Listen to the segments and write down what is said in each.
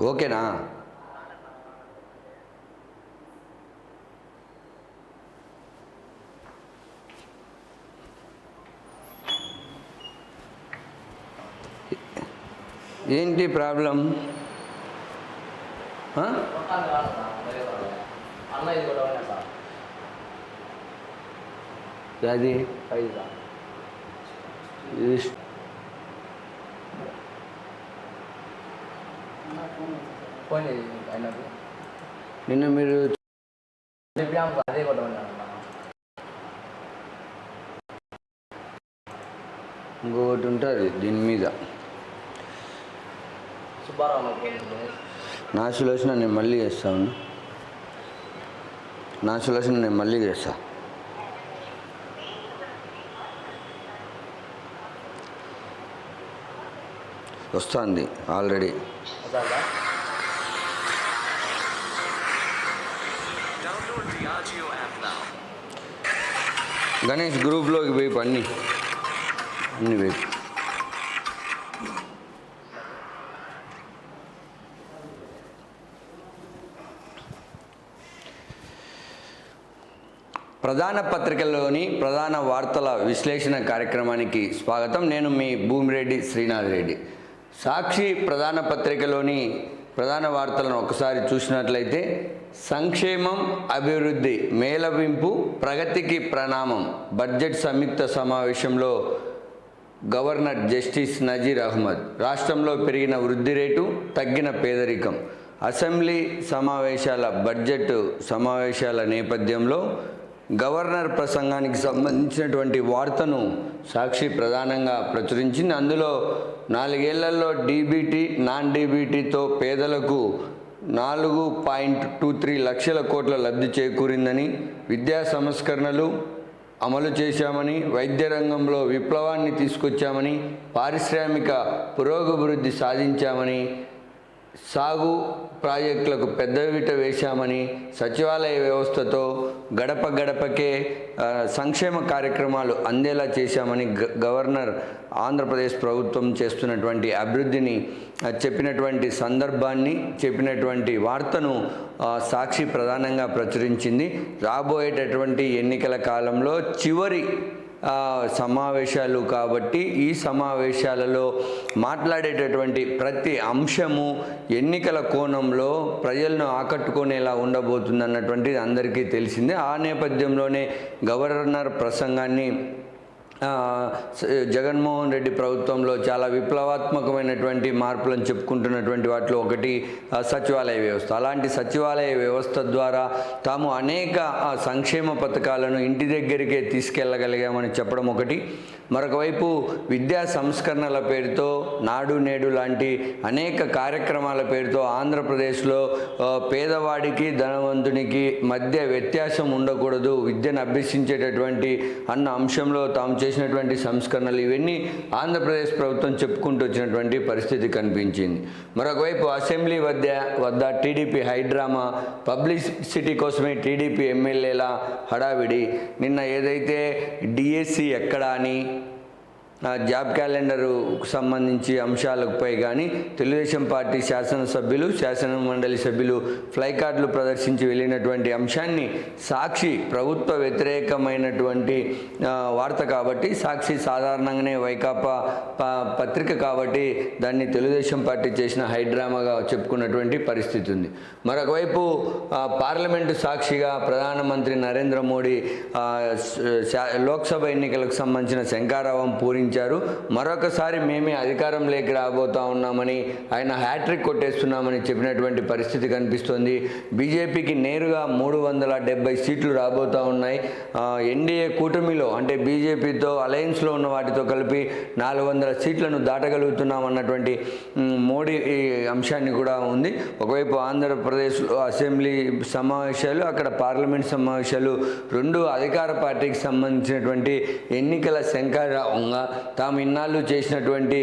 ఓకేనా ఏంటి ప్రాబ్లం? ఆ? మొత్తాన్ని కాదు సార్ వేరే వాళ్ళు. అన్న ఇది కూడా ఉన్నాయి సార్ అది ఐదు సార్ ఇస్- ఫోన్ చేసి ఆయనకు నిన్న మీరు అదే కూడా ఉన్నాను ఇంకొకటి ఉంటుంది దీని మీద. నా సులోచన నేను మళ్ళీ చేస్తాను నా సులోచన నేను మళ్ళీ చేస్తా. వస్తుంది ఆల్రెడీ. గణేష్ గ్రూప్లోకి పోయి అన్నీ అన్ని పోయి. ప్రధాన పత్రికల్లోని ప్రధాన వార్తల విశ్లేషణ కార్యక్రమానికి స్వాగతం. నేను మీ భూమిరెడ్డి శ్రీనాథ్ రెడ్డి. సాక్షి ప్రధాన పత్రికలోని ప్రధాన వార్తలను ఒకసారి చూసినట్లయితే సంక్షేమం అభివృద్ధి మేళవింపు ప్రగతికి ప్రణామం బడ్జెట్ సంయుక్త సమావేశంలో గవర్నర్ జస్టిస్ నజీర్ అహ్మద్. రాష్ట్రంలో పెరిగిన వృద్ధి రేటు తగ్గిన పేదరికం. అసెంబ్లీ సమావేశాల బడ్జెట్ సమావేశాల నేపథ్యంలో గవర్నర్ ప్రసంగానికి సంబంధించినటువంటి వార్తను సాక్షి ప్రధానంగా ప్రచురించింది. అందులో నాలుగేళ్ళలో డీబీటీ నాన్ డీబీటీతో పేదలకు నాలుగు పాయింట్ టూ త్రీ లక్షల కోట్ల లబ్ధి చేకూరిందని విద్యా సంస్కరణలు అమలు చేశామని వైద్య రంగంలో విప్లవాన్ని తీసుకొచ్చామని పారిశ్రామిక పురోగభివృద్ధి సాధించామని సాగు ప్రాజెక్టులకు పెద్దవిట వేశామని సచివాలయ వ్యవస్థతో గడప గడపకే సంక్షేమ కార్యక్రమాలు అందేలా చేశామని గ- గవర్నర్ ఆంధ్రప్రదేశ్ ప్రభుత్వం చేస్తున్నటువంటి అభివృద్ధిని చెప్పినటువంటి సందర్భాన్ని చెప్పినటువంటి వార్తను సాక్షి ప్రధానంగా ప్రచురించింది. రాబోయేటటువంటి ఎన్నికల కాలంలో చివరి సమావేశాలు కాబట్టి ఈ సమావేశాలలో మాట్లాడేటటువంటి ప్రతి అంశము ఎన్నికల కోణంలో ప్రజలను ఆకట్టుకునేలా ఉండబోతుంది అన్నటువంటిది అందరికీ తెలిసిందే. ఆ నేపథ్యంలోనే గవర్నర్ ప్రసంగాన్ని జగన్మోహన్ రెడ్డి ప్రభుత్వంలో చాలా విప్లవాత్మకమైనటువంటి మార్పులను చెప్పుకుంటున్నటువంటి వాటిలో ఒకటి సచివాలయ వ్యవస్థ. అలాంటి సచివాలయ వ్యవస్థ ద్వారా తాము అనేక సంక్షేమ పథకాలను ఇంటి దగ్గరికే తీసుకెళ్ళగలిగామని చెప్పడం ఒకటి. మరొకవైపు విద్యా సంస్కరణల పేరుతో నాడు నేడు లాంటి అనేక కార్యక్రమాల పేరుతో ఆంధ్రప్రదేశ్లో పేదవాడికి ధనవంతునికి మధ్య వ్యత్యాసం ఉండకూడదు. విద్యను అభ్యసించేటటువంటి అన్న అంశంలో తాము చేసినటువంటి సంస్కరణలు ఇవన్నీ ఆంధ్రప్రదేశ్ ప్రభుత్వం చెప్పుకుంటూ వచ్చినటువంటి పరిస్థితి కనిపించింది. మరొకవైపు అసెంబ్లీ వద్ద వద్ద టీడీపీ హైడ్రామా పబ్లిసిటీ కోసమే టీడీపీ ఎమ్మెల్యేల హడావిడి. నిన్న ఏదైతే డిఎస్సి ఎక్కడా అని జాబ్ క్యాలెండర్కు సంబంధించి అంశాలపై కానీ తెలుగుదేశం పార్టీ శాసనసభ్యులు శాసన మండలి సభ్యులు ఫ్లై కార్డులు ప్రదర్శించి వెళ్ళినటువంటి అంశాన్ని సాక్షి ప్రభుత్వ వ్యతిరేకమైనటువంటి వార్త కాబట్టి సాక్షి సాధారణంగానే వైకాపా ప- పత్రిక కాబట్టి దాన్ని తెలుగుదేశం పార్టీ చేసిన హైడ్రామాగా చెప్పుకున్నటువంటి పరిస్థితి ఉంది. మరొకవైపు పార్లమెంటు సాక్షిగా ప్రధానమంత్రి నరేంద్ర మోడీ లోక్సభ ఎన్నికలకు సంబంధించిన శంకారావం పూరించారు మరొకసారి మేమే అధికారంలోకి రాబోతా ఉన్నామని ఆయన హ్యాట్రిక్ కొట్టేస్తున్నామని చెప్పినటువంటి పరిస్థితి కనిపిస్తోంది. బీజేపీకి నేరుగా మూడు వందల డెబ్బై సీట్లు రాబోతా ఉన్నాయి. ఎన్డీఏ కూటమిలో అంటే బీజేపీతో అలయన్స్లో ఉన్న వాటితో కలిపి నాలుగు వందల సీట్లను దాటగలుగుతున్నాం అన్నటువంటి మోడీ అంశాన్ని కూడా ఉంది. ఒకవైపు ఆంధ్రప్రదేశ్లో అసెంబ్లీ సమావేశాలు అక్కడ పార్లమెంట్ సమావేశాలు రెండు అధికార పార్టీకి సంబంధించినటువంటి ఎన్నికల శంకరంగా తాము ఇన్నాళ్ళు చేసినటువంటి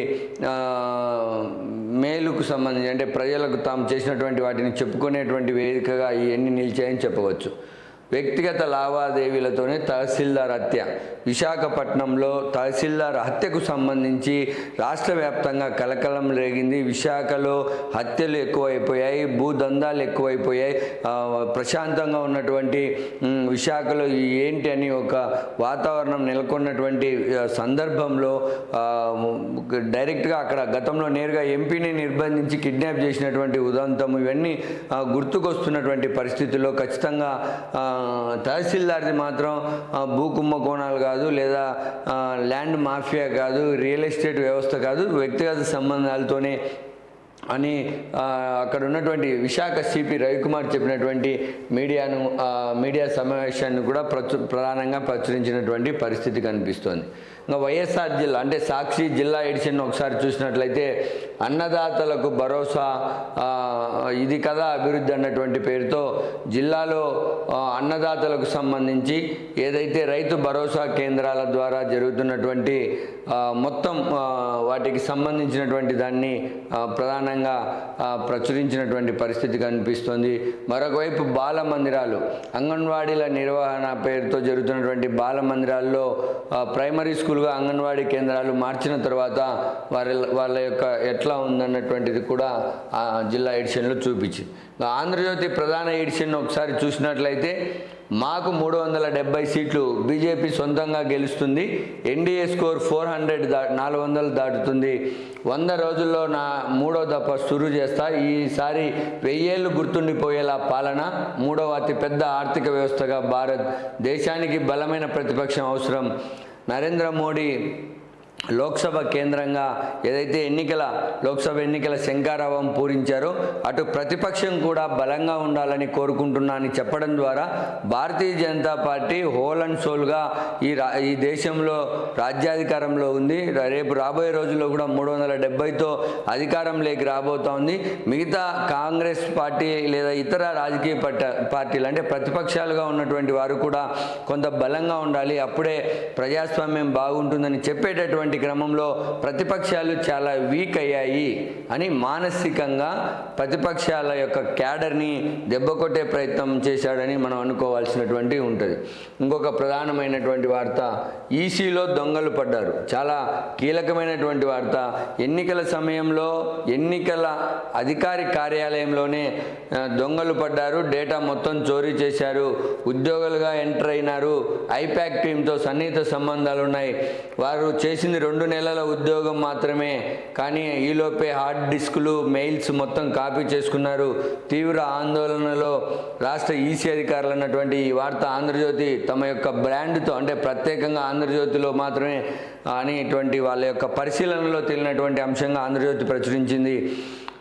మేలుకు సంబంధించి అంటే ప్రజలకు తాము చేసినటువంటి వాటిని చెప్పుకునేటువంటి వేదికగా ఇవన్నీ నిలిచాయని చెప్పవచ్చు. వ్యక్తిగత లావాదేవీలతోనే తహసీల్దార్ హత్య. విశాఖపట్నంలో తహసీల్దార్ హత్యకు సంబంధించి రాష్ట్ర వ్యాప్తంగా కలకలం రేగింది. విశాఖలో హత్యలు ఎక్కువైపోయాయి భూదందాలు ఎక్కువైపోయాయి. ప్రశాంతంగా ఉన్నటువంటి విశాఖలో ఏంటి అని ఒక వాతావరణం నెలకొన్నటువంటి సందర్భంలో డైరెక్ట్గా అక్కడ గతంలో నేరుగా ఎంపీని నిర్బంధించి కిడ్నాప్ చేసినటువంటి ఉదంతం ఇవన్నీ గుర్తుకొస్తున్నటువంటి పరిస్థితుల్లో ఖచ్చితంగా తహసీల్దార్ది మాత్రం భూ కుంభకోణాలు కాదు లేదా ల్యాండ్ మాఫియా కాదు రియల్ ఎస్టేట్ వ్యవస్థ కాదు వ్యక్తిగత సంబంధాలతోనే అని అక్కడ ఉన్నటువంటి విశాఖ సిపి రవికుమార్ చెప్పినటువంటి మీడియాను మీడియా సమావేశాన్ని కూడా ప్రచు ప్రధానంగా ప్రచురించినటువంటి పరిస్థితి కనిపిస్తోంది. ఇంకా వైఎస్ఆర్ జిల్లా అంటే సాక్షి జిల్లా ఎడిషన్ ఒకసారి చూసినట్లయితే అన్నదాతలకు భరోసా ఇది కదా అభివృద్ధి అన్నటువంటి పేరుతో జిల్లాలో అన్నదాతలకు సంబంధించి ఏదైతే రైతు భరోసా కేంద్రాల ద్వారా జరుగుతున్నటువంటి మొత్తం వాటికి సంబంధించినటువంటి దాన్ని ప్రధానంగా ప్రచురించినటువంటి పరిస్థితి కనిపిస్తుంది. మరొకవైపు బాల మందిరాలు అంగన్వాడీల నిర్వహణ పేరుతో జరుగుతున్నటువంటి బాల మందిరాల్లో ప్రైమరీ స్కూల్గా అంగన్వాడీ కేంద్రాలు మార్చిన తర్వాత వారి వాళ్ళ యొక్క ఎట్లా ఉందన్నటువంటిది కూడా ఆ జిల్లా ఎడిషన్లో చూపించింది. ఆంధ్రజ్యోతి ప్రధాన ఎడిషన్ ఒకసారి చూసినట్లయితే మాకు మూడు వందల డెబ్బై సీట్లు బీజేపీ సొంతంగా గెలుస్తుంది. ఎన్డీఏ స్కోర్ ఫోర్ హండ్రెడ్ దా నాలుగు వందలు దాటుతుంది. వంద రోజుల్లో నా మూడో దఫా సురు చేస్తా. ఈసారి వెయ్యేళ్ళు గుర్తుండిపోయేలా పాలన. మూడవ అతిపెద్ద ఆర్థిక వ్యవస్థగా భారత్ దేశానికి బలమైన ప్రతిపక్షం అవసరం. నరేంద్ర మోడీ లోక్సభ కేంద్రంగా ఏదైతే ఎన్నికల లోక్సభ ఎన్నికల శంకారావం పూరించారో అటు ప్రతిపక్షం కూడా బలంగా ఉండాలని కోరుకుంటున్నా అని చెప్పడం ద్వారా భారతీయ జనతా పార్టీ హోల్ అండ్ సోల్గా ఈ రా ఈ దేశంలో రాజ్యాధికారంలో ఉంది. రేపు రాబోయే రోజుల్లో కూడా మూడు వందల డెబ్బైతో అధికారంలోకి రాబోతా ఉంది. మిగతా కాంగ్రెస్ పార్టీ లేదా ఇతర రాజకీయ పార్టీలు అంటే ప్రతిపక్షాలుగా ఉన్నటువంటి వారు కూడా కొంత బలంగా ఉండాలి. అప్పుడే ప్రజాస్వామ్యం బాగుంటుందని చెప్పేటటువంటి క్రమంలో ప్రతిపక్షాలు చాలా వీక్ అయ్యాయి అని మానసికంగా ప్రతిపక్షాల యొక్క క్యాడర్ని దెబ్బకొట్టే ప్రయత్నం చేశాడని మనం అనుకోవాల్సినటువంటి ఉంటుంది. ఇంకొక ప్రధానమైనటువంటి వార్త ఈసీలో దొంగలు పడ్డారు. చాలా కీలకమైనటువంటి వార్త. ఎన్నికల సమయంలో ఎన్నికల అధికారి కార్యాలయంలోనే దొంగలు పడ్డారు. డేటా మొత్తం చోరీ చేశారు. ఉద్యోగులుగా ఎంటర్ అయినారు. ఐపాక్ టీంతో సన్నిహిత సంబంధాలు ఉన్నాయి వారు చేసింది రెండు నెలల ఉద్యోగం మాత్రమే. కానీ ఈలోపే హార్డ్ డిస్కులు మెయిల్స్ మొత్తం కాపీ చేసుకున్నారు. తీవ్ర ఆందోళనలో రాష్ట్ర ఈసీ అధికారులు అన్నటువంటి ఈ వార్త ఆంధ్రజ్యోతి తమ యొక్క బ్రాండ్తో అంటే ప్రత్యేకంగా ఆంధ్రజ్యోతిలో మాత్రమే అనేటువంటి వాళ్ళ యొక్క పరిశీలనలో తేలినటువంటి అంశంగా ఆంధ్రజ్యోతి ప్రచురించింది.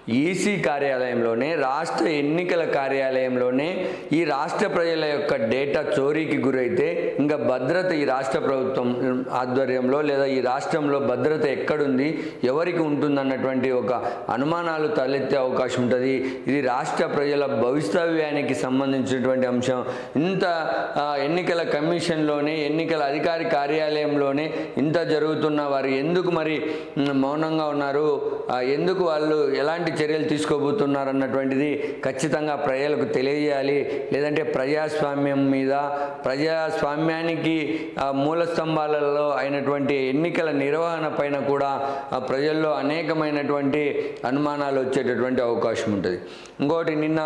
ఈసీ కార్యాలయంలోనే రాష్ట్ర ఎన్నికల కార్యాలయంలోనే ఈ రాష్ట్ర ప్రజల యొక్క డేటా చోరీకి గురైతే ఇంకా భద్రత ఈ రాష్ట్ర ప్రభుత్వం ఆధ్వర్యంలో లేదా ఈ రాష్ట్రంలో భద్రత ఎక్కడుంది ఎవరికి ఉంటుందన్నటువంటి ఒక అనుమానాలు తలెత్తే అవకాశం ఉంటుంది. ఇది రాష్ట్ర ప్రజల భవిష్యవ్యానికి సంబంధించినటువంటి అంశం. ఇంత ఎన్నికల కమిషన్లోనే ఎన్నికల అధికారి కార్యాలయంలోనే ఇంత జరుగుతున్న వారు ఎందుకు మరి మౌనంగా ఉన్నారు? ఎందుకు వాళ్ళు ఎలాంటి చర్యలు తీసుకోబోతున్నారు అన్నటువంటిది ఖచ్చితంగా ప్రజలకు తెలియజేయాలి. లేదంటే ప్రజాస్వామ్యం మీద ప్రజాస్వామ్యానికి మూల స్తంభాలలో అయినటువంటి ఎన్నికల నిర్వహణ పైన కూడా ప్రజల్లో అనేకమైనటువంటి అనుమానాలు వచ్చేటటువంటి అవకాశం ఉంటుంది. ఇంకోటి నిన్న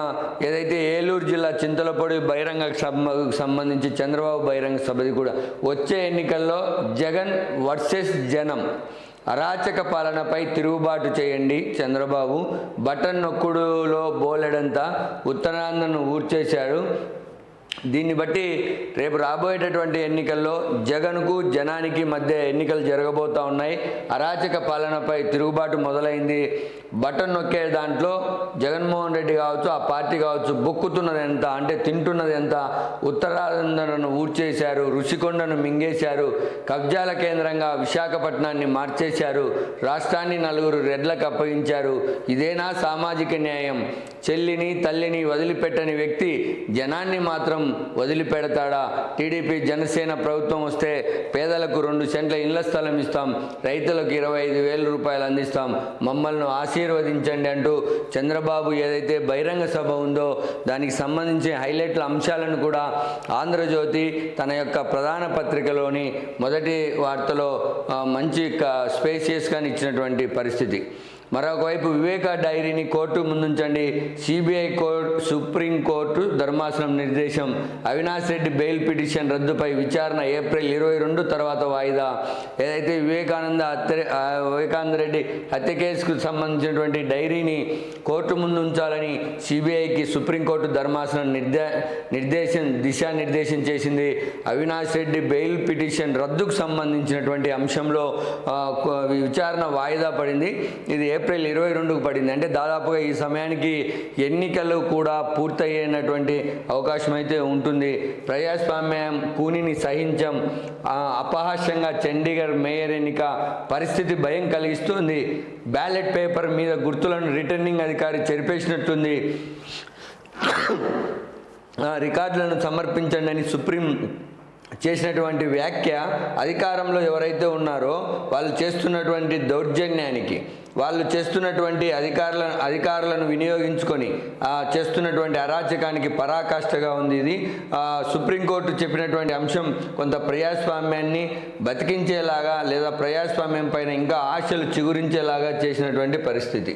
ఏదైతే ఏలూరు జిల్లా చింతలపొడి బహిరంగ సభకు సంబంధించి చంద్రబాబు బహిరంగ సభది కూడా వచ్చే ఎన్నికల్లో జగన్ వర్సెస్ జనం. అరాచక పాలనపై తిరుగుబాటు చేయండి చంద్రబాబు. బటన్ నొక్కుడులో బోలెడంతా ఉత్తరాంధ్రను ఊర్చేశాడు. దీన్ని బట్టి రేపు రాబోయేటటువంటి ఎన్నికల్లో జగన్కు జనానికి మధ్య ఎన్నికలు జరగబోతూ ఉన్నాయి. అరాచక పాలనపై తిరుగుబాటు మొదలైంది. బటన్ నొక్కే దాంట్లో జగన్మోహన్ రెడ్డి కావచ్చు ఆ పార్టీ కావచ్చు బొక్కుతున్నది ఎంత అంటే తింటున్నది ఎంత ఉత్తరాంధ్రను ఊడ్చేశారు రుషికొండను మింగేశారు కబ్జాల కేంద్రంగా విశాఖపట్నాన్ని మార్చేశారు రాష్ట్రాన్ని నలుగురు రెడ్లకు అప్పగించారు. ఇదేనా సామాజిక న్యాయం? చెల్లిని తల్లిని వదిలిపెట్టని వ్యక్తి జనాన్ని మాత్రం వదిలిపెడతాడా? టీడీపీ జనసేన ప్రభుత్వం వస్తే పేదలకు రెండు సెంట్ల ఇళ్ళ స్థలం ఇస్తాం రైతులకు ఇరవై ఐదు వేల రూపాయలు అందిస్తాం. మమ్మల్ని ఆశీర్వదించండి అంటూ చంద్రబాబు ఏదైతే బహిరంగ సభ ఉందో దానికి సంబంధించిన హైలైట్ల అంశాలను కూడా ఆంధ్రజ్యోతి తన యొక్క ప్రధాన పత్రికలోని మొదటి వార్తలో మంచి స్పేసియస్గా ఇచ్చినటువంటి పరిస్థితి. మరొకవైపు వివేకా వివేక డైరీని కోర్టు ముందుంచండి. సిబిఐ కోర్టు సుప్రీం కోర్టు ధర్మాసనం నిర్దేశం అవినాష్ రెడ్డి బెయిల్ పిటిషన్ రద్దుపై విచారణ ఏప్రిల్ ఇరవై రెండు తర్వాత వాయిదా. ఏదైతే వివేకానంద హత్య వివేకానంద రెడ్డి హత్య కేసుకు సంబంధించినటువంటి డైరీని కోర్టు ముందు ఉంచాలని సిబిఐకి సుప్రీంకోర్టు ధర్మాసనం నిర్దే నిర్దేశం దిశానిర్దేశం చేసింది. అవినాష్ రెడ్డి బెయిల్ పిటిషన్ రద్దుకు సంబంధించినటువంటి అంశంలో విచారణ వాయిదా పడింది. ఇది ఏప్రిల్ ఇరవై రెండుకు పడింది. అంటే దాదాపుగా ఈ సమయానికి ఎన్నికలు కూడా పూర్తయ్యేటువంటి అవకాశం అయితే ఉంటుంది. ప్రజాస్వామ్యం కూనిని సహించం అపహాస్యంగా చండీగఢ్ మేయర్ ఎన్నిక పరిస్థితి భయం కలిగిస్తుంది. బ్యాలెట్ పేపర్ మీద గుర్తులను రిటర్నింగ్ అధికారి చెరిపేసినట్టుంది. ఆ, రికార్డులను సమర్పించండి అని సుప్రీం చేసినటువంటి వ్యాఖ్య అధికారంలో ఎవరైతే ఉన్నారో వాళ్ళు చేస్తున్నటువంటి దౌర్జన్యానికి వాళ్ళు చేస్తున్నటువంటి అధికారుల అధికారులను వినియోగించుకొని చేస్తున్నటువంటి అరాచకానికి పరాకాష్ఠగా ఉంది ఇది. సుప్రీంకోర్టు చెప్పినటువంటి అంశం కొంత ప్రజాస్వామ్యాన్ని బతికించేలాగా లేదా ప్రజాస్వామ్యం పైన ఇంకా ఆశలు చిగురించేలాగా చేసినటువంటి పరిస్థితి.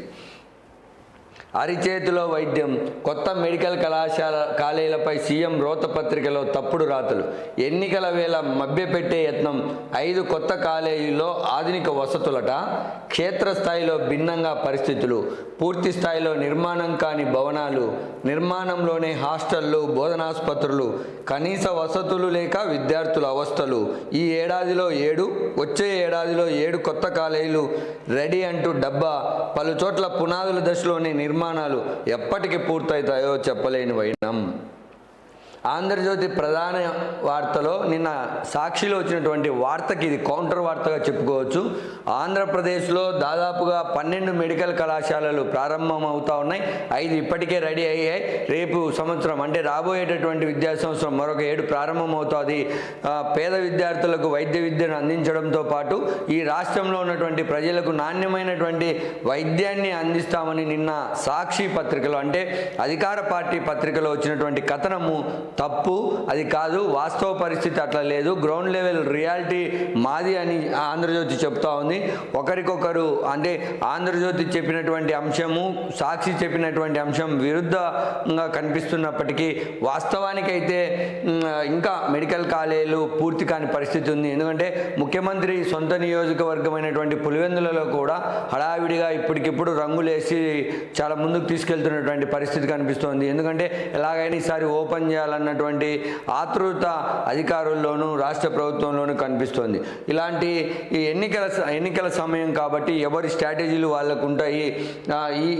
అరిచేతిలో వైద్యం కొత్త మెడికల్ కళాశాల కాలేజీలపై సీఎం రోత పత్రికలో తప్పుడు రాతలు. ఎన్నికల వేళ మభ్యపెట్టే యత్నం ఐదు కొత్త కాలేజీల్లో ఆధునిక వసతులట. క్షేత్రస్థాయిలో భిన్నంగా పరిస్థితులు. పూర్తి స్థాయిలో నిర్మాణం కాని భవనాలు. నిర్మాణంలోనే హాస్టళ్ళు బోధనాసుపత్రులు. కనీస వసతులు లేక విద్యార్థుల అవస్థలు. ఈ ఏడాదిలో ఏడు వచ్చే ఏడాదిలో ఏడు కొత్త కాలేజీలు రెడీ అంటూ డబ్బా. పలుచోట్ల పునాదుల దశలోనే నిర్మాణం నిర్మాణాలు ఎప్పటికి పూర్తవుతాయో చెప్పలేని వైనం. ఆంధ్రజ్యోతి ప్రధాన వార్తలో నిన్న సాక్షిలో వచ్చినటువంటి వార్తకి ఇది కౌంటర్ వార్తగా చెప్పుకోవచ్చు. ఆంధ్రప్రదేశ్లో దాదాపుగా పన్నెండు మెడికల్ కళాశాలలు ప్రారంభం అవుతా ఉన్నాయి. ఐదు ఇప్పటికే రెడీ అయ్యాయి. రేపు సంవత్సరం అంటే రాబోయేటటువంటి విద్యా సంవత్సరం మరొక ఏడు ప్రారంభమవుతుంది. పేద విద్యార్థులకు వైద్య విద్యను అందించడంతో పాటు ఈ రాష్ట్రంలో ఉన్నటువంటి ప్రజలకు నాణ్యమైనటువంటి వైద్యాన్ని అందిస్తామని నిన్న సాక్షి పత్రికలో అంటే అధికార పార్టీ పత్రికలో వచ్చినటువంటి కథనము తప్పు అది కాదు వాస్తవ పరిస్థితి అట్లా లేదు. గ్రౌండ్ లెవెల్ రియాలిటీ మాది అని ఆంధ్రజ్యోతి చెప్తా ఉంది. ఒకరికొకరు అంటే ఆంధ్రజ్యోతి చెప్పినటువంటి అంశము సాక్షి చెప్పినటువంటి అంశం విరుద్ధంగా కనిపిస్తున్నప్పటికీ వాస్తవానికైతే ఇంకా మెడికల్ కాలేజీలు పూర్తి కాని పరిస్థితి ఉంది. ఎందుకంటే ముఖ్యమంత్రి సొంత నియోజకవర్గమైనటువంటి పులివెందులలో కూడా హడావిడిగా ఇప్పటికిప్పుడు రంగులేసి చాలా ముందుకు తీసుకెళ్తున్నటువంటి పరిస్థితి కనిపిస్తోంది. ఎందుకంటే ఎలాగైనా ఈసారి ఓపెన్ చేయాలన్నటువంటి ఆతృత అధికారుల్లోనూ రాష్ట్ర ప్రభుత్వంలోనూ కనిపిస్తోంది. ఇలాంటి ఈ ఎన్నికల ఎన్నికల సమయం కాబట్టి ఎవరి స్ట్రాటజీలు వాళ్ళకు ఉంటాయి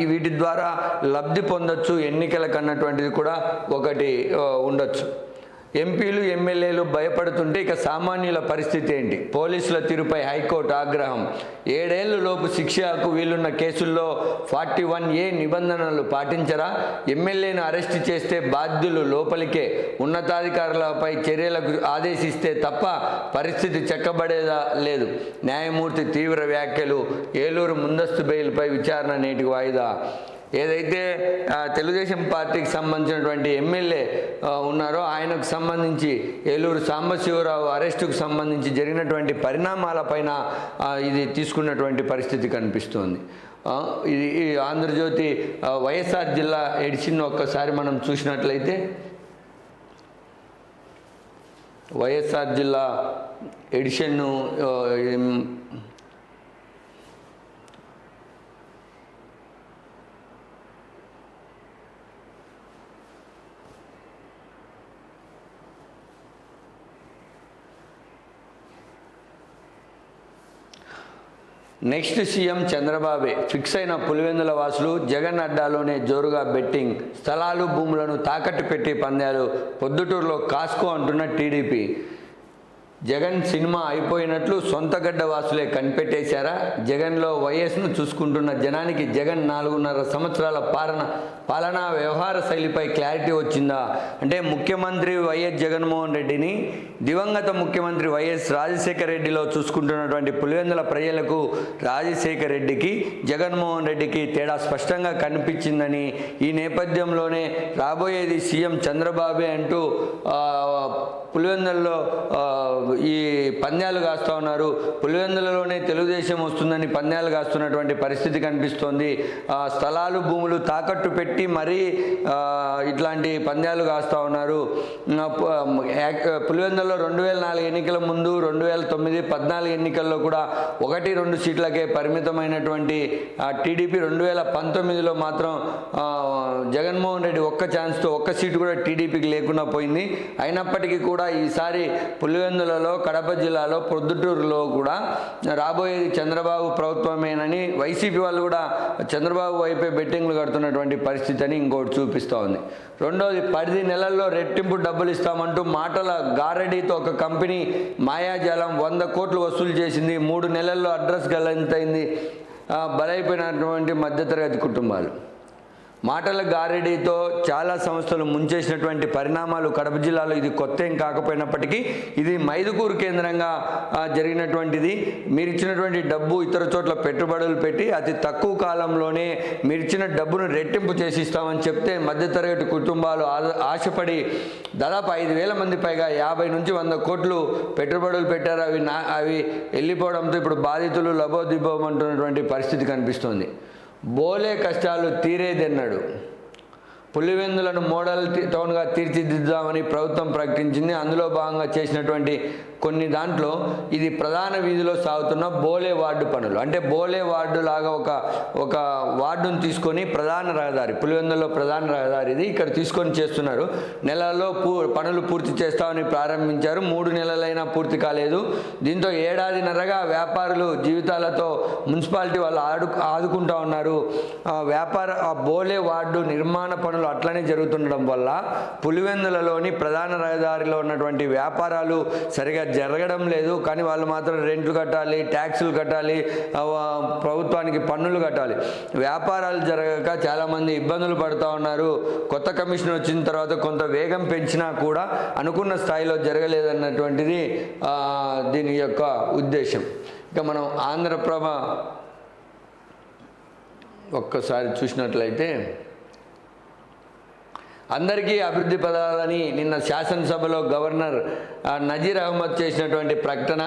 ఈ వీటి ద్వారా లబ్ధి పొందొచ్చు ఎన్నికలకు అన్నటువంటిది కూడా ఒకటి ఉండొచ్చు. ఎంపీలు ఎమ్మెల్యేలు భయపడుతుంటే ఇక సామాన్యుల పరిస్థితి ఏంటి? పోలీసుల తీరుపై హైకోర్టు ఆగ్రహం. ఏడేళ్ళ లోపు శిక్షకు వీలున్న కేసుల్లో ఫార్టీ వన్ ఏ నిబంధనలు పాటించరా? ఎమ్మెల్యేను అరెస్ట్ చేస్తే బాధ్యులు లోపలికే ఉన్నతాధికారులపై చర్యలకు ఆదేశిస్తే తప్ప పరిస్థితి చెక్కబడేదా లేదు. న్యాయమూర్తి తీవ్ర వ్యాఖ్యలు ఏలూరు ముందస్తు బెయిల్పై విచారణ నేటికి వాయిదా. ఏదైతే తెలుగుదేశం పార్టీకి సంబంధించినటువంటి ఎమ్మెల్యే ఉన్నారో ఆయనకు సంబంధించి ఏలూరు సాంబశివరావు అరెస్టుకు సంబంధించి జరిగినటువంటి పరిణామాలపైన ఇది తీసుకున్నటువంటి పరిస్థితి కనిపిస్తోంది. ఇది ఈ ఆంధ్రజ్యోతి వైఎస్ఆర్ జిల్లా ఎడిషన్ ఒక్కసారి మనం చూసినట్లయితే వైఎస్ఆర్ జిల్లా ఎడిషన్ను నెక్స్ట్ సీఎం చంద్రబాబే. ఫిక్స్ అయిన పులివెందుల వాసులు జగన్ అడ్డాలోనే జోరుగా బెట్టింగ్. స్థలాలు భూములను తాకట్టు పెట్టి పందాలు. పొద్దుటూరులో కాస్కో అంటున్న టీడీపీ. జగన్ సినిమా అయిపోయినట్లు సొంత గడ్డ వాసులే కనిపెట్టేశారా? జగన్లో వైఎస్ను చూసుకుంటున్న జనానికి జగన్ నాలుగున్నర సంవత్సరాల పాలన పాలనా వ్యవహార శైలిపై క్లారిటీ వచ్చిందా? అంటే ముఖ్యమంత్రి వైఎస్ జగన్మోహన్ రెడ్డిని దివంగత ముఖ్యమంత్రి వైఎస్ రాజశేఖర రెడ్డిలో చూసుకుంటున్నటువంటి పులివెందుల ప్రజలకు రాజశేఖర రెడ్డికి జగన్మోహన్ రెడ్డికి తేడా స్పష్టంగా కనిపించిందని ఈ నేపథ్యంలోనే రాబోయేది సీఎం చంద్రబాబే అంటూ పులివెందుల్లో ఈ పంద్యాలు కాస్తూ ఉన్నారు. పులివెందులలోనే తెలుగుదేశం వస్తుందని పంద్యాలు కాస్తున్నటువంటి పరిస్థితి కనిపిస్తోంది. స్థలాలు భూములు తాకట్టు పెట్టి మరీ ఇట్లాంటి పంద్యాలు కాస్తూ ఉన్నారు. పులివెందులలో రెండు వేల నాలుగు ఎన్నికల ముందు రెండు వేల తొమ్మిది పద్నాలుగు ఎన్నికల్లో కూడా ఒకటి రెండు సీట్లకే పరిమితమైనటువంటి టీడీపీ రెండు వేల పంతొమ్మిదిలో మాత్రం జగన్మోహన్ రెడ్డి ఒక్క ఛాన్స్తో ఒక్క సీటు కూడా టీడీపీకి లేకుండా పోయింది. అయినప్పటికీ కూడా ఈసారి పులివెందులలో కడప జిల్లాలో ప్రొద్దుటూరులో కూడా రాబోయేది చంద్రబాబు ప్రభుత్వమేనని వైసీపీ వాళ్ళు కూడా చంద్రబాబు వైపే బెట్టింగ్లు కడుతున్నటువంటి పరిస్థితి అని ఇంకోటి చూపిస్తూ ఉంది రెండోది పది నెలల్లో రెట్టింపు డబ్బులు ఇస్తామంటూ మాటల గారడీతో ఒక కంపెనీ మాయాజాలం వంద కోట్లు వసూలు చేసింది. మూడు నెలల్లో అడ్రస్ గల్లంతైంది బలైపోయినటువంటి మధ్యతరగతి కుటుంబాలు. మాటల గారెడీతో చాలా సంస్థలు ముంచేసినటువంటి పరిణామాలు కడప జిల్లాలో ఇది కొత్త ఏం కాకపోయినప్పటికీ ఇది మైదుకూరు కేంద్రంగా జరిగినటువంటిది. మీరు ఇచ్చినటువంటి డబ్బు ఇతర చోట్ల పెట్టుబడులు పెట్టి అతి తక్కువ కాలంలోనే మీరు ఇచ్చిన డబ్బును రెట్టింపు చేసి ఇస్తామని చెప్తే మధ్యతరగతి కుటుంబాలు ఆశపడి దాదాపు ఐదు వేల మంది పైగా యాభై నుంచి వంద కోట్లు పెట్టుబడులు పెట్టారు. అవి నా అవి వెళ్ళిపోవడంతో ఇప్పుడు బాధితులు లబోదిబోమంటున్నటువంటి పరిస్థితి కనిపిస్తుంది. బోలే కష్టాలు తీరేదన్నాడు పులివెందులను మోడల్ టౌన్గా తీర్చిదిద్దామని ప్రభుత్వం ప్రకటించింది. అందులో భాగంగా చేసినటువంటి కొన్ని దాంట్లో ఇది ప్రధాన వీధిలో సాగుతున్న బోలే వార్డు పనులు. అంటే బోలే వార్డు లాగా ఒక ఒక వార్డును తీసుకొని ప్రధాన రహదారి పులివెందుల్లో ప్రధాన రహదారి ఇది ఇక్కడ తీసుకొని చేస్తున్నారు. నెలలో పూ పనులు పూర్తి చేస్తామని ప్రారంభించారు. మూడు నెలలైనా పూర్తి కాలేదు. దీంతో ఏడాదిన్నరగా వ్యాపారులు జీవితాలతో మున్సిపాలిటీ వాళ్ళు ఆడు ఆదుకుంటా ఉన్నారు. వ్యాపార ఆ బోలే వార్డు నిర్మాణ పనులు అట్లనే జరుగుతుండడం వల్ల పులివెందులలోని ప్రధాన రహదారిలో ఉన్నటువంటి వ్యాపారాలు సరిగా జరగడం లేదు. కానీ వాళ్ళు మాత్రం రెంట్లు కట్టాలి ట్యాక్సులు కట్టాలి ప్రభుత్వానికి పన్నులు కట్టాలి. వ్యాపారాలు జరగక చాలామంది ఇబ్బందులు పడుతూ ఉన్నారు. కొత్త కమిషన్ వచ్చిన తర్వాత కొంత వేగం పెంచినా కూడా అనుకున్న స్థాయిలో జరగలేదన్నటువంటిది దీని యొక్క ఉద్దేశం. ఇక మనం ఆంధ్రప్రభ ఒక్కసారి చూసినట్లయితే అందరికీ అభివృద్ధి పదాలని నిన్న శాసనసభలో గవర్నర్ నజీర్ అహ్మద్ చేసినటువంటి ప్రకటన.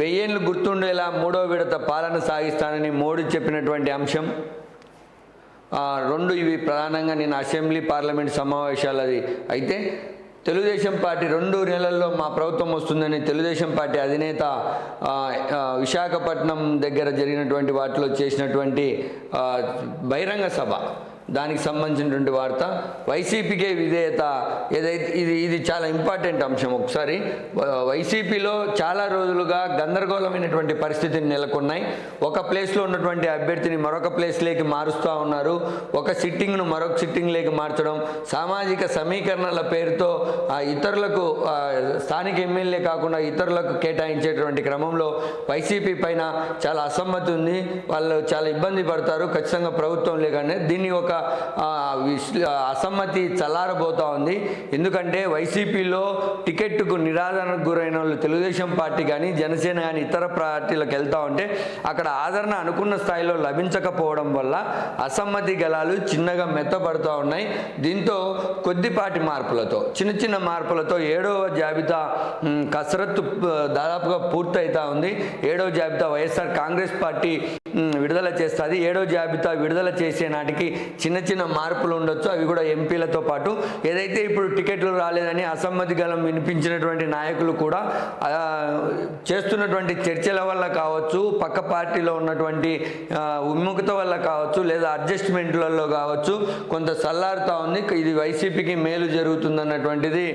వెయ్యేళ్ళు గుర్తుండేలా మూడో విడత పాలన సాగిస్తానని మోడీ చెప్పినటువంటి అంశం. రెండు ఇవి ప్రధానంగా నేను అసెంబ్లీ పార్లమెంట్ సమావేశాలు అది. అయితే తెలుగుదేశం పార్టీ రెండు నెలల్లో మా ప్రభుత్వం వస్తుందని తెలుగుదేశం పార్టీ అధినేత విశాఖపట్నం దగ్గర జరిగినటువంటి వాటిలో చేసినటువంటి బహిరంగ సభ. దానికి సంబంధించినటువంటి వార్త. వైసీపీకే విధేయత ఏదైతే ఇది ఇది చాలా ఇంపార్టెంట్ అంశం ఒకసారి. వైసీపీలో చాలా రోజులుగా గందరగోళమైనటువంటి పరిస్థితిని నెలకొన్నాయి. ఒక ప్లేస్లో ఉన్నటువంటి అభ్యర్థిని మరొక ప్లేస్లోకి మారుస్తూ ఉన్నారు. ఒక సిట్టింగ్ను మరొక సిట్టింగ్లోకి మార్చడం సామాజిక సమీకరణల పేరుతో ఆ ఇతరులకు స్థానిక ఎమ్మెల్యే కాకుండా ఇతరులకు కేటాయించేటువంటి క్రమంలో వైసీపీ పైన చాలా అసమ్మతి ఉంది. వాళ్ళు చాలా ఇబ్బంది పడతారు. ఖచ్చితంగా ప్రభుత్వం లేకనే దీన్ని ఒక అసమ్మతి చల్లారబోతూ ఉంది. ఎందుకంటే వైసీపీలో టికెట్కు నిరాదరణకు గురైన వాళ్ళు తెలుగుదేశం పార్టీ కానీ జనసేన కానీ ఇతర పార్టీలకు వెళ్తూ ఉంటే అక్కడ ఆదరణ అనుకున్న స్థాయిలో లభించకపోవడం వల్ల అసమ్మతి గలాలు చిన్నగా మెత్తపడుతూ ఉన్నాయి. దీంతో కొద్దిపాటి మార్పులతో చిన్న చిన్న మార్పులతో ఏడవ జాబితా కసరత్తు దాదాపుగా పూర్తయితా ఉంది. ఏడవ జాబితా వైఎస్ఆర్ కాంగ్రెస్ పార్టీ విడుదల చేస్తుంది. ఏడో జాబితా విడుదల చేసే నాటికి చిన్న చిన్న మార్పులు ఉండొచ్చు. అవి కూడా ఎంపీలతో పాటు ఏదైతే ఇప్పుడు టికెట్లు రాలేదని అసమ్మతి గలం వినిపించినటువంటి నాయకులు కూడా చేస్తున్నటువంటి చర్చల వల్ల కావచ్చు పక్క పార్టీలో ఉన్నటువంటి ఉన్ముఖత వల్ల కావచ్చు లేదా అడ్జస్ట్మెంట్లలో కావచ్చు కొంత సల్లారుతా ఉంది. ఇది వైసీపీకి మేలు జరుగుతుందన్నటువంటిది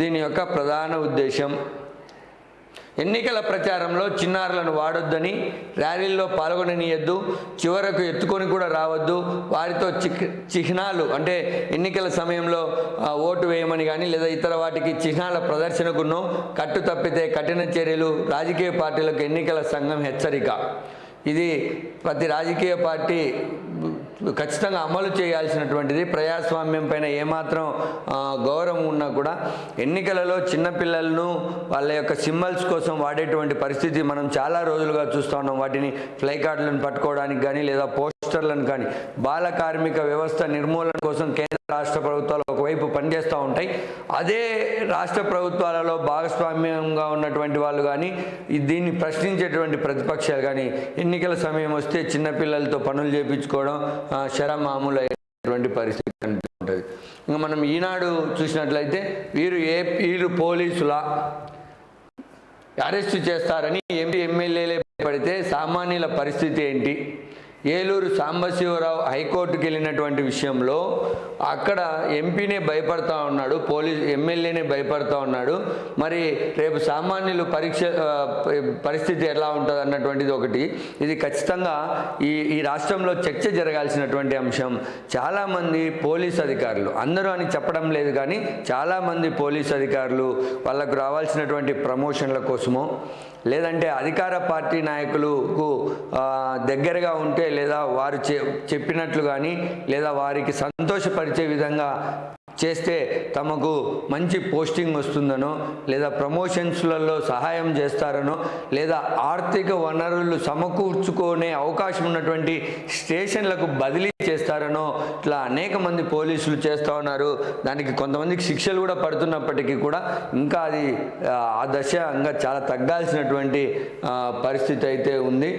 దీని యొక్క ప్రధాన ఉద్దేశం. ఎన్నికల ప్రచారంలో చిన్నారులను వాడొద్దని ర్యాలీల్లో పాల్గొననీయద్దు చివరకు ఎత్తుకొని కూడా రావద్దు వారితో చిహ్నాలు అంటే ఎన్నికల సమయంలో ఓటు వేయమని కానీ లేదా ఇతర వాటికి చిహ్నాల ప్రదర్శనకును కట్టు తప్పితే కఠిన చర్యలు రాజకీయ పార్టీలకు ఎన్నికల సంఘం హెచ్చరిక. ఇది ప్రతి రాజకీయ పార్టీ ఖచ్చితంగా అమలు చేయాల్సినటువంటిది ప్రజాస్వామ్యం పైన ఏమాత్రం గౌరవం ఉన్నా కూడా ఎన్నికలలో చిన్నపిల్లలను వాళ్ళ యొక్క సింబల్స్ కోసం వాడేటువంటి పరిస్థితి మనం చాలా రోజులుగా చూస్తూ ఉన్నాం. వాటిని ఫ్లై కార్డులను పట్టుకోవడానికి కానీ లేదా పోస్టర్లను కానీ బాల కార్మిక వ్యవస్థ నిర్మూలన కోసం కేంద్ర రాష్ట్ర ప్రభుత్వాలు ఒకవైపు పనిచేస్తూ ఉంటాయి. అదే రాష్ట్ర ప్రభుత్వాలలో భాగస్వామ్యంగా ఉన్నటువంటి వాళ్ళు కానీ దీన్ని ప్రశ్నించేటువంటి ప్రతిపక్షాలు కానీ ఎన్నికల సమయం వస్తే చిన్నపిల్లలతో పనులు చేయించుకోవడం శరం శరమామూలు అయ్యేటువంటి పరిస్థితి కనిపిస్తుంటుంది. ఇంకా మనం ఈనాడు చూసినట్లయితే వీరు ఏ వీరు పోలీసుల అరెస్టు చేస్తారని ఎంపీ ఎమ్మెల్యేలే పడితే సామాన్యుల పరిస్థితి ఏంటి? ఏలూరు సాంబశివరావు హైకోర్టుకి వెళ్ళినటువంటి విషయంలో అక్కడ ఎంపీనే భయపడతా ఉన్నాడు పోలీస్ ఎమ్మెల్యేనే భయపడతా ఉన్నాడు. మరి రేపు సామాన్యులు పరీక్ష పరిస్థితి ఎలా ఉంటుంది అన్నటువంటిది ఒకటి. ఇది ఖచ్చితంగా ఈ ఈ రాష్ట్రంలో చర్చ జరగాల్సినటువంటి అంశం. చాలామంది పోలీస్ అధికారులు అందరూ అని చెప్పడం లేదు కానీ చాలామంది పోలీస్ అధికారులు వాళ్ళకు రావాల్సినటువంటి ప్రమోషన్ల కోసమో లేదంటే అధికార పార్టీ నాయకులకు దగ్గరగా ఉంటే లేదా వారు చె చెప్పినట్లు కానీ లేదా వారికి సంతోషపరిచే విధంగా చేస్తే తమకు మంచి పోస్టింగ్ వస్తుందనో లేదా ప్రమోషన్స్లలో సహాయం చేస్తారనో లేదా ఆర్థిక వనరులు సమకూర్చుకునే అవకాశం ఉన్నటువంటి స్టేషన్లకు బదిలీ చేస్తారనో ఇట్లా అనేక మంది పోలీసులు చేస్తూ ఉన్నారు. దానికి కొంతమందికి శిక్షలు కూడా పడుతున్నప్పటికీ కూడా ఇంకా అది ఆ, దశ ఇంకా చాలా తగ్గాల్సినటువంటి పరిస్థితి అయితే ఉంది.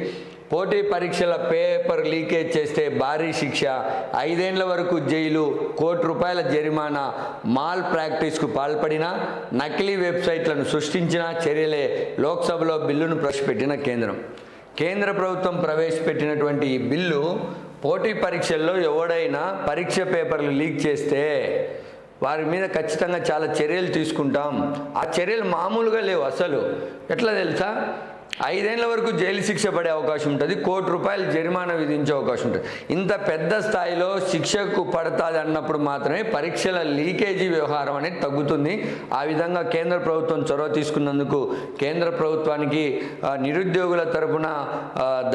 పోటీ పరీక్షల పేపర్ లీకేజ్ చేస్తే భారీ శిక్ష. ఐదేండ్ల వరకు జైలు కోటి రూపాయల జరిమానా. మాల్ ప్రాక్టీస్కు పాల్పడిన నకిలీ వెబ్సైట్లను సృష్టించిన చర్యలే లోక్సభలో బిల్లును ప్రవేశపెట్టిన కేంద్రం. కేంద్ర ప్రభుత్వం ప్రవేశపెట్టినటువంటి ఈ బిల్లు పోటీ పరీక్షల్లో ఎవడైనా పరీక్ష పేపర్లు లీక్ చేస్తే వారి మీద ఖచ్చితంగా చాలా చర్యలు తీసుకుంటాం. ఆ చర్యలు మామూలుగా లేవు అసలు. ఎట్లా తెలుసా? ఐదేళ్ళ వరకు జైలు శిక్ష పడే అవకాశం ఉంటుంది. కోటి రూపాయలు జరిమానా విధించే అవకాశం ఉంటుంది. ఇంత పెద్ద స్థాయిలో శిక్షకు పడుతుంది అన్నప్పుడు మాత్రమే పరీక్షల లీకేజీ వ్యవహారం అనేది తగ్గుతుంది. ఆ విధంగా కేంద్ర ప్రభుత్వం చొరవ తీసుకున్నందుకు కేంద్ర ప్రభుత్వానికి నిరుద్యోగుల తరపున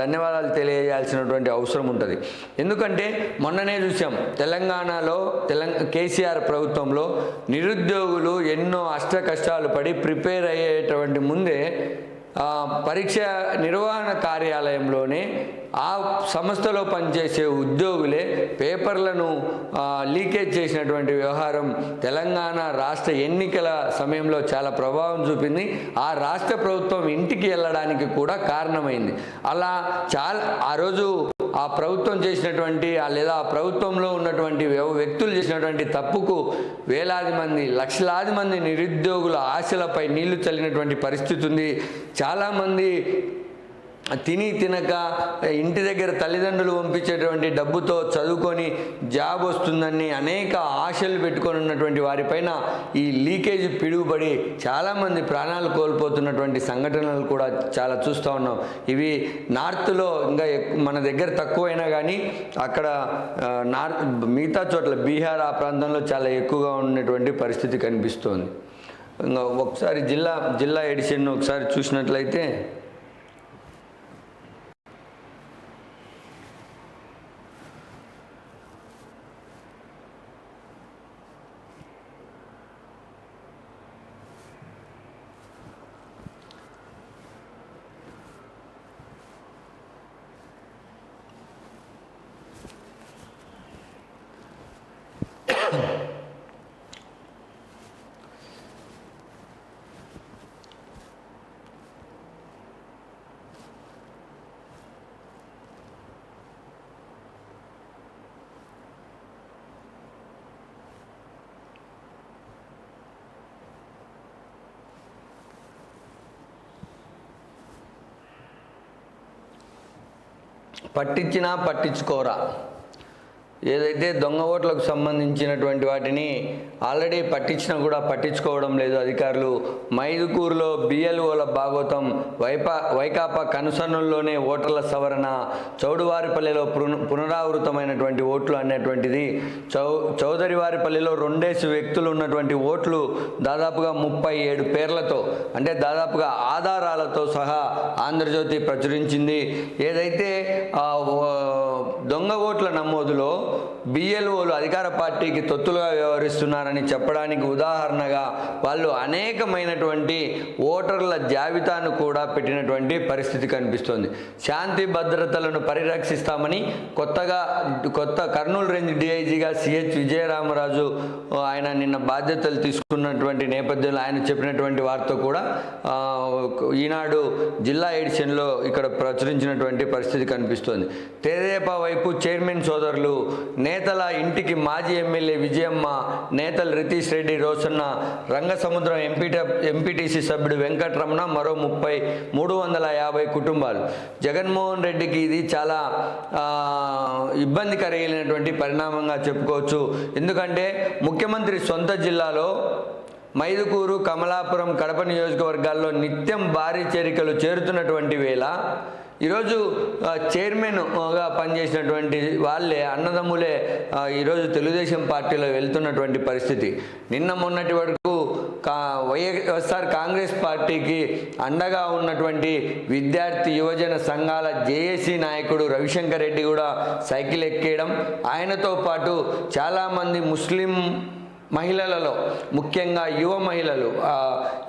ధన్యవాదాలు తెలియజేయాల్సినటువంటి అవసరం ఉంటుంది. ఎందుకంటే మొన్ననే చూసాం తెలంగాణలో తెలంగాణ కేసీఆర్ ప్రభుత్వంలో నిరుద్యోగులు ఎన్నో అష్ట కష్టాలు పడి ప్రిపేర్ అయ్యేటువంటి ముందే పరీక్ష నిర్వహణ కార్యాలయంలోనే ఆ సంస్థలో పనిచేసే ఉద్యోగులే పేపర్లను లీకేజ్ చేసినటువంటి వ్యవహారం తెలంగాణ రాష్ట్ర ఎన్నికల సమయంలో చాలా ప్రభావం చూపింది. ఆ రాష్ట్ర ప్రభుత్వం ఇంటికి వెళ్ళడానికి కూడా కారణమైంది. అలా చాలా ఆ రోజు ఆ ప్రభుత్వం చేసినటువంటి లేదా ఆ ప్రభుత్వంలో ఉన్నటువంటి వ్యవ- వ్యక్తులు చేసినటువంటి తప్పుకు వేలాది మంది లక్షలాది మంది నిరుద్యోగుల ఆశలపై నీళ్ళు చల్లినటువంటి పరిస్థితి ఉంది. చాలామంది తిని తినక ఇంటి దగ్గర తల్లిదండ్రులు పంపించేటువంటి డబ్బుతో చదువుకొని జాబ్ వస్తుందని అనేక ఆశలు పెట్టుకొని ఉన్నటువంటి వారిపైన ఈ లీకేజ్ పిడుగుపడి చాలామంది ప్రాణాలు కోల్పోతున్నటువంటి సంఘటనలు కూడా చాలా చూస్తూ ఉన్నాం. ఇవి నార్త్లో ఇంకా ఎక్- మన దగ్గర తక్కువైనా కానీ అక్కడ నార్త్ మిగతా చోట్ల బీహార్ ఆ ప్రాంతంలో చాలా ఎక్కువగా ఉన్నటువంటి పరిస్థితి కనిపిస్తోంది. ఇంకా ఒకసారి జిల్లా జిల్లా ఎడిషన్ ఒకసారి చూసినట్లయితే పట్టించినా పట్టించుకోరా. ఏదైతే దొంగ ఓట్లకు సంబంధించినటువంటి వాటిని ఆల్రెడీ పట్టించినా కూడా పట్టించుకోవడం లేదు అధికారులు. మైదుకూరులో బిఎల్ఓల భాగోతం వైపా వైకాపా కనుసన్నుల్లోనే ఓటర్ల సవరణ చౌడువారిపల్లిలో పున పునరావృతమైనటువంటి ఓట్లు అనేటువంటిది. చౌ చౌదరివారిపల్లిలో రెండేసి వ్యక్తులు ఉన్నటువంటి ఓట్లు దాదాపుగా ముప్పై ఏడు పేర్లతో అంటే దాదాపుగా ఆధారాలతో సహా ఆంధ్రజ్యోతి ప్రచురించింది. ఏదైతే దొంగ ఓట్ల నమోదులో బిఎల్ఓలు అధికార పార్టీకి తొత్తులుగా వ్యవహరిస్తున్నారని చెప్పడానికి ఉదాహరణగా వాళ్ళు అనేకమైనటువంటి ఓటర్ల జాబితాను కూడా పెట్టినటువంటి పరిస్థితి కనిపిస్తోంది. శాంతి భద్రతలను పరిరక్షిస్తామని కొత్తగా కొత్త కర్నూలు రేంజ్ డిఐజీగా సిహెచ్ విజయరామరాజు ఆయన నిన్న బాధ్యతలు తీసుకున్నటువంటి నేపథ్యంలో ఆయన చెప్పినటువంటి వార్త కూడా ఈనాడు జిల్లా ఎడిషన్లో ఇక్కడ ప్రచురించినటువంటి పరిస్థితి కనిపిస్తోంది. తెదేపా వైపు చైర్మన్ సోదరులు నేతల ఇంటికి మాజీ ఎమ్మెల్యే విజయమ్మ నేతలు రితీష్ రెడ్డి రోసన్న రంగసముద్రం ఎంపీట ఎంపీటీసీ సభ్యుడు వెంకటరమణ మరో ముప్పై మూడు వందల యాభై కుటుంబాలు. జగన్మోహన్ రెడ్డికి ఇది చాలా ఇబ్బంది కలిగినటువంటి పరిణామంగా చెప్పుకోవచ్చు. ఎందుకంటే ముఖ్యమంత్రి సొంత జిల్లాలో మైదుకూరు కమలాపురం కడప నియోజకవర్గాల్లో నిత్యం భారీ చేరికలు చేరుతున్నటువంటి వేళ ఈరోజు చైర్మన్గా పనిచేసినటువంటి వాళ్ళే అన్నదమ్ములే ఈరోజు తెలుగుదేశం పార్టీలో వెళ్తున్నటువంటి పరిస్థితి. నిన్న మొన్నటి వరకు కా వైఎస్ఆర్ కాంగ్రెస్ పార్టీకి అండగా ఉన్నటువంటి విద్యార్థి యువజన సంఘాల జేఏసీ నాయకుడు రవిశంకర్ రెడ్డి కూడా సైకిల్ ఎక్కేయడం. ఆయనతో పాటు చాలామంది ముస్లిం మహిళలలో ముఖ్యంగా యువ మహిళలు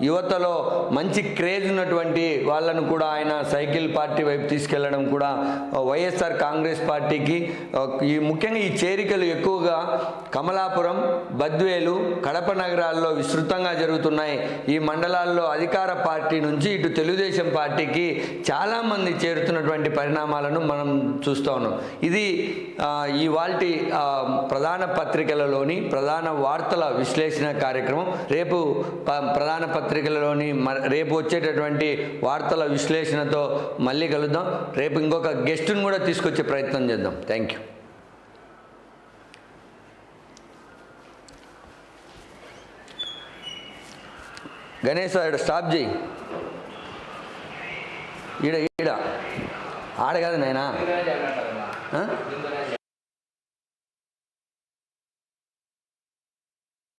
యువతలో మంచి క్రేజ్ ఉన్నటువంటి వాళ్ళను కూడా ఆయన సైకిల్ పార్టీ వైపు తీసుకెళ్ళడం కూడా వైఎస్ఆర్ కాంగ్రెస్ పార్టీకి ఈ ముఖ్యంగా ఈ చేరికలు ఎక్కువగా కమలాపురం బద్వేలు కడప నగరాల్లో విస్తృతంగా జరుగుతున్నాయి. ఈ మండలాల్లో అధికార పార్టీ నుంచి ఇటు తెలుగుదేశం పార్టీకి చాలామంది చేరుతున్నటువంటి పరిణామాలను మనం చూస్తూ ఉన్నాం. ఇది ఈ వాల్టి ప్రధాన పత్రికలలోని ప్రధాన వార్త వార్తల విశ్లేషణ కార్యక్రమం. రేపు ప్రధాన పత్రికలలోని రేపు వచ్చేటటువంటి వార్తల విశ్లేషణతో మళ్ళీ కలుద్దాం. రేపు ఇంకొక గెస్టును కూడా తీసుకొచ్చే ప్రయత్నం చేద్దాం. Thank you. గణేష్ ఆడ స్టాప్ చేయి. ఈడ ఈడ. ఆడ కాదు నాయనా.